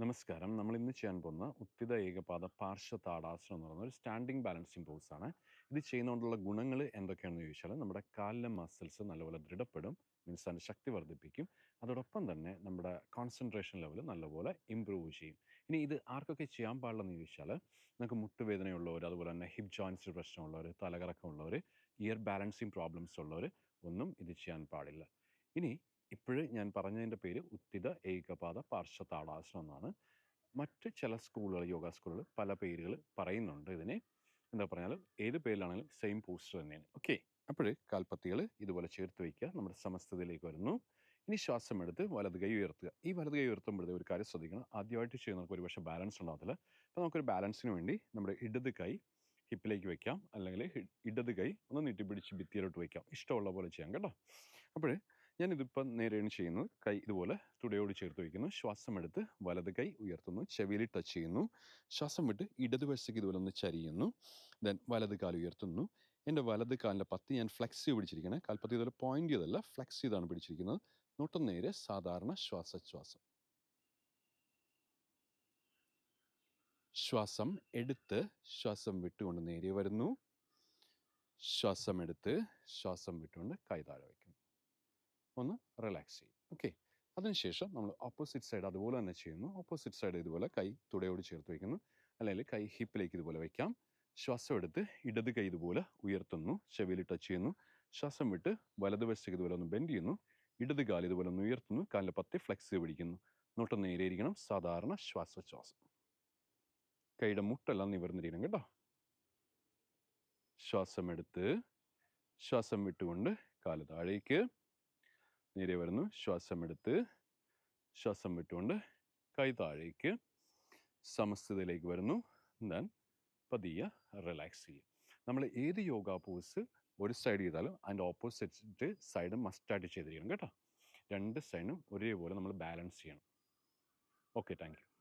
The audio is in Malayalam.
നമസ്കാരം. നമ്മൾ ഇന്ന് ചെയ്യാൻ പോകുന്ന ഉത്തിത ഏകപാദ പാർശ്വ താടാസനം എന്ന് പറയുന്ന ഒരു സ്റ്റാൻഡിങ് ബാലൻസിങ് പോസ് ആണ് ഇത് ചെയ്യുന്നതുകൊണ്ടുള്ള ഗുണങ്ങൾ എന്തൊക്കെയാണെന്ന് ചോദിച്ചാൽ നമ്മുടെ കാലിലെ മസിൽസ് നല്ലപോലെ ദൃഢപ്പെടും മീൻസ് അതിന്റെ ശക്തി വർദ്ധിപ്പിക്കും. അതോടൊപ്പം തന്നെ നമ്മുടെ കോൺസെൻട്രേഷൻ ലെവൽ നല്ലപോലെ ഇമ്പ്രൂവ് ചെയ്യും. ഇനി ഇത് ആർക്കൊക്കെ ചെയ്യാൻ പാടില്ലെന്ന് ചോദിച്ചാൽ നമുക്ക് മുട്ടുവേദനയുള്ളവർ അതുപോലെ തന്നെ ഹിപ്പ് ജോയിൻസിൽ പ്രശ്നമുള്ളവർ തലകറക്കമുള്ളവർ ഇയർ ബാലൻസിങ് പ്രോബ്ലംസ് ഉള്ളവർ ഒന്നും ഇത് ചെയ്യാൻ പാടില്ല. ഇനി ഇപ്പോഴ് ഞാൻ പറഞ്ഞതിന്റെ പേര് ഉത്തിത ഏകപാദ പാർശ്വ താടാസനം എന്നാണ്. മറ്റ് ചില സ്കൂളുകൾ യോഗ സ്കൂളുകൾ പല പേരുകൾ പറയുന്നുണ്ട് ഇതിനെ. എന്താ പറഞ്ഞാൽ ഏത് പേരിലാണെങ്കിലും സെയിം പോസ്റ്റർ തന്നെയാണ്. ഓക്കെ അപ്പോൾ കാൽപ്പത്തികൾ ഇതുപോലെ ചേർത്ത് വയ്ക്കുക. നമ്മുടെ സമസ്തയിലേക്ക് വരുന്നു. ഇനി ശ്വാസം എടുത്ത് വലത് കൈ ഉയർത്തുക. ഈ വലത് കൈ ഉയർത്തുമ്പോഴത്തെ ഒരു കാര്യം ശ്രദ്ധിക്കണം. ആദ്യമായിട്ട് ചെയ്യുന്നവർക്ക് ഒരുപക്ഷെ ബാലൻസ് ഉണ്ടാകത്തില്ല അപ്പോൾ നമുക്കൊരു ബാലൻസിന് വേണ്ടി നമ്മുടെ ഇടത് കൈ ഹിപ്പിലേക്ക് വയ്ക്കാം അല്ലെങ്കിൽ ഇടത് കൈ ഒന്ന് നീട്ടിപ്പിടിച്ച് ഭിത്തിയിലോട്ട് വയ്ക്കാം ഇഷ്ടമുള്ള പോലെ ചെയ്യാം കേട്ടോ. അപ്പോൾ ഞാനിതിപ്പം നേരെയാണ് ചെയ്യുന്നത്. കൈ ഇതുപോലെ തുടയോട് ചേർത്ത് വയ്ക്കുന്നു. ശ്വാസം എടുത്ത് വലത് കൈ ഉയർത്തുന്നു. ചെവിയിൽ ടച്ച് ചെയ്യുന്നു. ശ്വാസം വിട്ട് ഇടതുവശത്തേക്ക് ഇതുപോലെ ഒന്ന് ചരിയുന്നു. ദെൻ വലത് കാൽ ഉയർത്തുന്നു. എന്റെ വലത് കാലിന്റെ പത്തി ഞാൻ ഫ്ലെക്സ് ചെയ്ത് പിടിച്ചിരിക്കുന്നത് കാൽപ്പത്തി ഇതുപോലെ പോയിന്റ് ചെയ്തല്ല ഫ്ലെക്സ് ചെയ്താണ് പിടിച്ചിരിക്കുന്നത്. നോട്ടം നേരെ സാധാരണ ശ്വാസശ്വാസം ശ്വാസം എടുത്ത് ശ്വാസം വിട്ടുകൊണ്ട് നേരെ വരുന്നു. ശ്വാസം എടുത്ത് ശ്വാസം വിട്ടുകൊണ്ട് കൈ താഴെ ഒന്ന് റിലാക്സ് ചെയ്യും. ഓക്കെ അതിനുശേഷം നമ്മൾ ഓപ്പോസിറ്റ് സൈഡ് അതുപോലെ തന്നെ ചെയ്യുന്നു. ഓപ്പോസിറ്റ് സൈഡ് ഇതുപോലെ കൈ തുടയോട് ചേർത്ത് വയ്ക്കുന്നു. അല്ലെങ്കിൽ കൈ ഹിപ്പിലേക്ക് ഇതുപോലെ വയ്ക്കാം. ശ്വാസം എടുത്ത് ഇടത് കൈ ഇതുപോലെ ഉയർത്തുന്നു. ചെവിയിൽ ടച്ച് ചെയ്യുന്നു. ശ്വാസം വിട്ട് വലതുവശത്തേക്ക് ഇതുപോലെ ഒന്ന് ബെൻഡ് ചെയ്യുന്നു. ഇടത് കാൽ ഇതുപോലെ ഒന്ന് ഉയർത്തുന്നു. കാലിന്റെ പത്തി ഫ്ലെക്സ് പിടിക്കുന്നു. നോട്ടം നേരെ ഇരിക്കണം. സാധാരണ ശ്വാസോച്ഛ്വാസം. കൈയുടെ മുട്ടെല്ലാം നിവർന്നിരിക്കണം കേട്ടോ. ശ്വാസം എടുത്ത് ശ്വാസം വിട്ടുകൊണ്ട് കാൽ താഴേക്ക്. നേരെ വരുന്നു ശ്വാസം എടുത്ത് ശ്വാസം വിട്ടുകൊണ്ട് കൈ താഴേക്ക് സമസ്തയിലേക്ക് വരുന്നു. ദെൻ പതിയെ റിലാക്സ് ചെയ്യും. നമ്മൾ ഏത് യോഗ പോസ് ഒരു സൈഡ് ചെയ്താലും അതിന്റെ ഓപ്പോസിറ്റ് സൈഡ് മസ്റ്റായിട്ട് ചെയ്തിരിക്കണം കേട്ടോ. രണ്ട് സൈഡും ഒരേപോലെ നമ്മൾ ബാലൻസ് ചെയ്യണം. Okay thank you